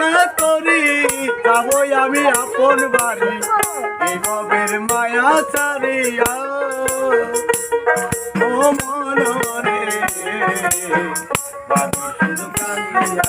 কামনা করি যাব আমি আপন বাড়ি। এই গবের মায়া ছাড়িয়া ও মনরে। মানুষ কান্দিয়া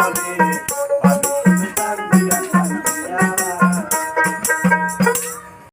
money.